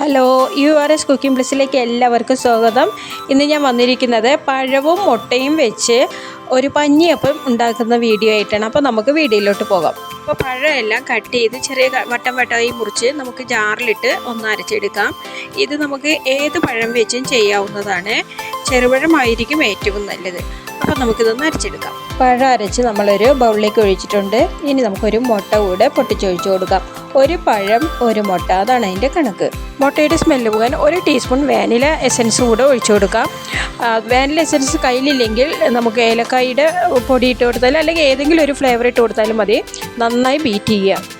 Hello U R S cooking പ്ലസിലേക്ക് എല്ലാവർക്കും സ്വാഗതം. ഇന്ന് ഞാൻ വന്നിരിക്കുന്നത് പഴവും മുട്ടയും വെച്ച് ഒരു പഞ്ഞിയപ്പം ഉണ്ടാക്കുന്ന വീഡിയോ ആയിട്ടാണ്. അപ്പോൾ നമുക്ക് വീഡിയോയിലോട്ട് പോകാം. അപ്പോൾ പഴമെല്ലാം കട്ട് ചെയ്ത് ചെറിയ വട്ടം വട്ടമായി മുറിച്ച് നമുക്ക് ജാറിലിട്ട് ഒന്ന് അരച്ചെടുക്കാം. ഇത് നമുക്ക് ഏത് പഴം വെച്ചും ചെയ്യാവുന്നതാണ്. ചെറുപഴമായിരിക്കും ഏറ്റവും നല്ലത്. അപ്പോൾ നമുക്കിതൊന്ന് അരച്ചെടുക്കാം. പഴം അരച്ച് നമ്മളൊരു ബൗളിലേക്ക് ഒഴിച്ചിട്ടുണ്ട്. ഇനി നമുക്കൊരു മുട്ട കൂടെ പൊട്ടിച്ചൊഴിച്ചു കൊടുക്കാം. ഒരു പഴം ഒരു മുട്ട അതാണ് അതിന്റെ കണക്ക്. മുട്ടയുടെ സ്മെല്ല് പോകാൻ ഒരു ടീസ്പൂൺ വാനില എസൻസ് കൂടെ ഒഴിച്ചു കൊടുക്കാം. വാനില എസൻസ് കയ്യിലില്ലെങ്കിൽ നമുക്ക് ഏലക്കായുടെ പൊടി ഇട്ട് കൊടുത്താലും അല്ലെങ്കിൽ ഏതെങ്കിലും ഒരു ഫ്ലേവർ ഇട്ട് കൊടുത്താലും മതി. നന്നായി ബീറ്റ് ചെയ്യുക.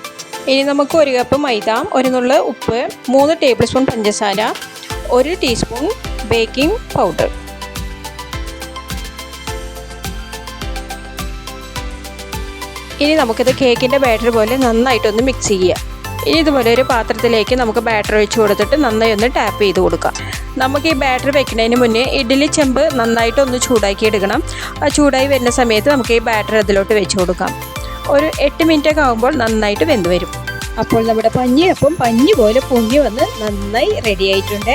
ഇനി നമുക്ക് ഒരു കപ്പ് മൈദ ഒരു നുള്ള ഉപ്പ് മൂന്ന് ടേബിൾ സ്പൂൺ പഞ്ചസാര ഒരു ടീസ്പൂൺ ബേക്കിംഗ് പൗഡർ ഇനി നമുക്കിത് കേക്കിന്റെ ബാറ്റർ പോലെ നന്നായിട്ടൊന്ന് മിക്സ് ചെയ്യുക. ഇനി ഇതുപോലെ ഒരു പാത്രത്തിലേക്ക് നമുക്ക് ബാറ്റർ ഒഴിച്ച് കൊടുത്തിട്ട് നന്നായി ഒന്ന് ടാപ്പ് ചെയ്ത് കൊടുക്കാം നമുക്ക് ഈ ബാറ്റർ വെക്കുന്നതിന് മുന്നേ ഇഡ്ഡലി ചെമ്പ് നന്നായിട്ടൊന്ന് ചൂടാക്കി എടുക്കണം. ആ ചൂടായി വരുന്ന സമയത്ത് നമുക്ക് ഈ ബാറ്റർ അതിലോട്ട് വെച്ച് കൊടുക്കാം. ഒരു എട്ട് മിനിറ്റ് ഒക്കെ ആകുമ്പോൾ നന്നായിട്ട് വെന്ത് വരും. അപ്പോൾ നമ്മുടെ പഞ്ഞിയപ്പം പഞ്ഞി പോലെ പൊങ്ങി വന്ന് നന്നായി റെഡി ആയിട്ടുണ്ട്.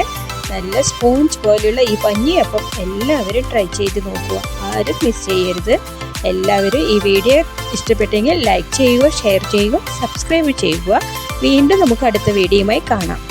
നല്ല സ്പോഞ്ച് പോലെയുള്ള ഈ പഞ്ഞിയപ്പം എല്ലാവരും ട്രൈ ചെയ്ത് നോക്കുക. ആരും മിസ് ചെയ്യരുത്. എല്ലാവരും ഈ വീഡിയോ ഇഷ്ടപ്പെട്ടെങ്കിൽ ലൈക്ക് ചെയ്യുക ഷെയർ ചെയ്യുക സബ്സ്ക്രൈബ് ചെയ്യുക. വീണ്ടും നമുക്ക് അടുത്ത വീഡിയോയുമായി കാണാം.